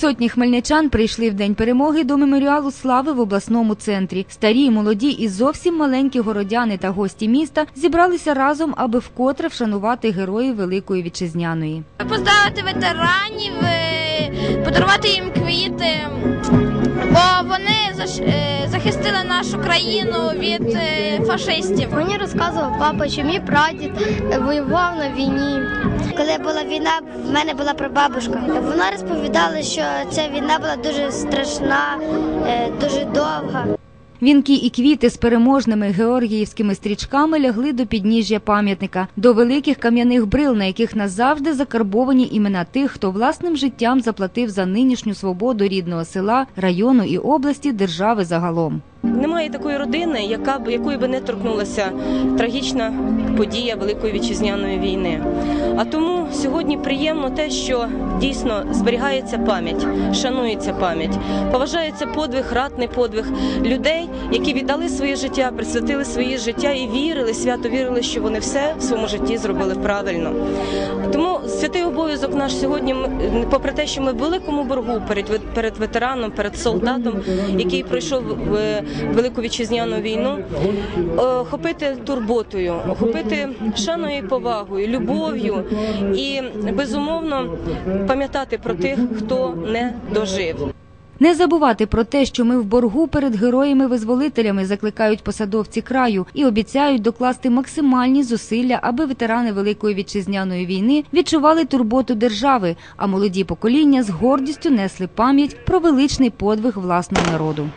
Сотні хмельничан прийшли в день перемоги до меморіалу слави в обласному центрі. Старі, молоді і зовсім маленькі городяни та гості міста зібралися разом, аби вкотре вшанувати героїв Великої вітчизняної. Поздравити ветеранів, е, подарувати їм квіти, бо вони е, захистили нашу країну від е, фашистів. Мені розказував папа, що мій прадід воював на війні. Коли була війна, в мене була прабабушка. Вона розповідала, що ця війна була дуже страшна, е, дуже довга. Вінки і квіти з переможними георгіївськими стрічками лягли до підніжжя пам'ятника, до великих кам'яних брил, на яких назавжди закарбовані імена тих, хто власним життям заплатив за нинішню свободу рідного села, району і області, держави загалом. Немає такої родини, яка б якої би не торкнулася трагічна подія Великої вітчизняної війни. А тому сьогодні приємно те, що дійсно зберігається пам'ять, шанується пам'ять, поважається подвиг, ратний подвиг людей, які віддали своє життя, присвятили своє життя і вірили, свято вірили, що вони все в своєму житті зробили правильно. Тому святий обов'язок наш сьогодні, попри те, що ми в великому боргу перед перед ветераном, перед солдатом, який пройшов в велику вітчизняну війну, охопити турботою, охопити шаною і повагою, любов'ю і безумовно пам'ятати про тих, хто не дожив. Не забувати про те, що ми в боргу перед героями-визволителями закликають посадовці краю і обіцяють докласти максимальні зусилля, аби ветерани Великої вітчизняної війни відчували турботу держави, а молоді покоління з гордістю несли пам'ять про величний подвиг власного народу.